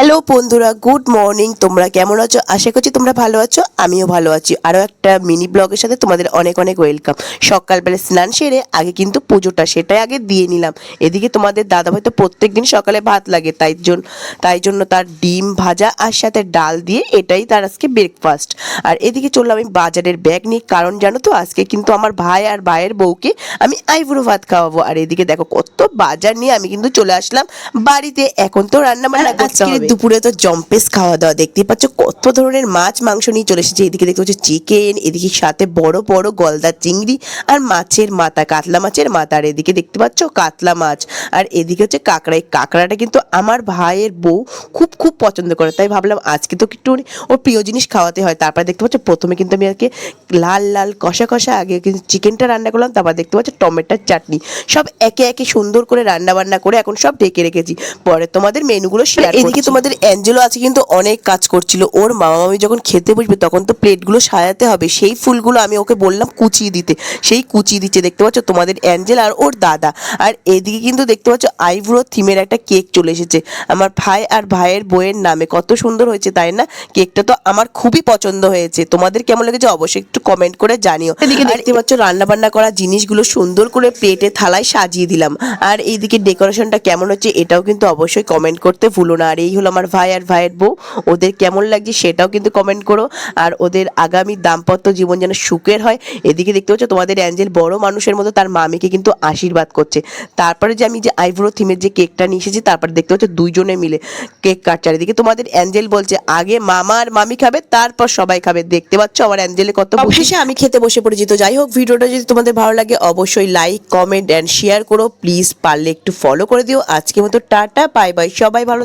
Hello বন্ধুরা good morning. তোমরা কেমন আছো? আশা করছি তোমরা ভালো আছো আমিও ভালো আছি। আরও একটা মিনি ব্লগের সাথে তোমাদের অনেক অনেক ওয়েলকাম। সকালবেলা স্নান সেরে আগে কিন্তু পুজোটা সেটাই আগে দিয়ে নিলাম। এদিকে তোমাদের দাদা ভাই তো প্রত্যেক দিন সকালে ভাত লাগে তাই জন্য তাই জন্য তার ডিম ভাজা আর সাথে ডাল দিয়ে এটাই তার আজকে ব্রেকফাস্ট আর এদিকে চললাম আমি বাজারের ব্যাগ নিয়ে কারণ জানো তো আজকে কিন্তু আমার ভাই আর ভাইয়ের বউকে আমি আইবুড়ো ভাত খাওয়াবো। আর এদিকে দেখো কত বাজার নিয়ে আমি কিন্তু চলে আসলাম বাড়িতে। এখন তো রান্না বান্না করতে হবে। দুপুরে তো জম্পেস খাওয়া দাওয়া দেখতে পাচ্ছ কত ধরনের মাছ মাংস নিয়ে চলে এসেছে। এদিকে দেখতে পাচ্ছ চিকেন এদিকে সাথে বড় বড় গলদা চিংড়ি আর মাছের মাথা কাতলা মাছের মাথা। আর এদিকে দেখতে পাচ্ছ কাতলা মাছ। আর এদিকে হচ্ছে কাঁকড়া। এই কাঁকড়াটা কিন্তু আমার ভাইয়ের বউ খুব খুব পছন্দ করে। তাই ভাবলাম আজকে তো একটু ওর প্রিয় জিনিস খাওয়াতে হয়। তারপরে দেখতে পাচ্ছ প্রথমে কিন্তু আমি আজকে লাল লাল কষা কষা আগে কিন্তু চিকেনটা রান্না করলাম। তারপর দেখতে পাচ্ছ টমেটোর চাটনি। সব একে একে সুন্দর করে রান্না বান্না করে এখন সব ঢেকে রেখেছি। পরে তোমাদের মেনুগুলো শেয়ার এদিকে তোমাদের অ্যাঞ্জেলো আছে কিন্তু অনেক কাজ করছিল। ওর মামা মামি যখন খেতে বসবে তখন তো প্লেটগুলো সাজাতে হবে। সেই ফুলগুলো আমি ওকে বললাম কুচিয়ে দিতে। সেই কুচিয়ে দিচ্ছে। দেখতে পাচ্ছ? তোমাদের অ্যাঞ্জেল আর ওর দাদা। আর এদিকে কিন্তু দেখতে পাচ্ছ? আইব্রো থিমের একটা কেক চলে এসেছে। আমার ভাই আর ভাইয়ের বইয়ের নামে। কত সুন্দর হয়েছে তাই না? কেকটা তো আমার খুবই পছন্দ হয়েছে। তোমাদের কেমন লেগেছে? অবশ্যই একটু কমেন্ট করে জানিও। এদিকে দেখতে পাচ্ছ রান্না বান্না করা জিনিসগুলো সুন্দর করে প্লেটে থালায় সাজিয়ে দিলাম। আর এইদিকে ডেকোরেশনটা কেমন হচ্ছে? এটাও কিন্তু অবশ্যই কমেন্ট করতে ভুলো না। আর এই হলো আমার ভাই আর ভাইয়ের বউ। ওদের কেমন লাগছে সেটাও কিন্তু কমেন্ট করো। আর ওদের আগামী দাম্পত্য জীবন যেন সুখের হয়, এদিকে দেখতে পাচ্ছ তোমাদের অ্যাঞ্জেল বড় মানুষের মতো তার মামিকে কিন্তু আশীর্বাদ করছে। তারপরে যে আমি যে আইব্রো থিমের যে কেকটা নিয়ে এসেছি, তারপরে দেখতে পাচ্ছ দুইজনে মিলে কেক কাটছে। এদিকে তোমাদের অ্যাঞ্জেল বলছে, আগে মামা আর মামি খাবে, তারপর সবাই খাবে। দেখতে পাচ্ছ আমার অ্যাঞ্জেলে কত অবশেষে আমি খেতে বসে পড়েছি। তো যাই হোক, ভিডিওটা যদি তোমাদের ভালো লাগে, অবশ্যই লাইক কমেন্ট অ্যান্ড শেয়ার করো। প্লিজ পারলে একটু ফলো করে দিও। আজকে মতো টাটা বাই বাই সবাই ভালো।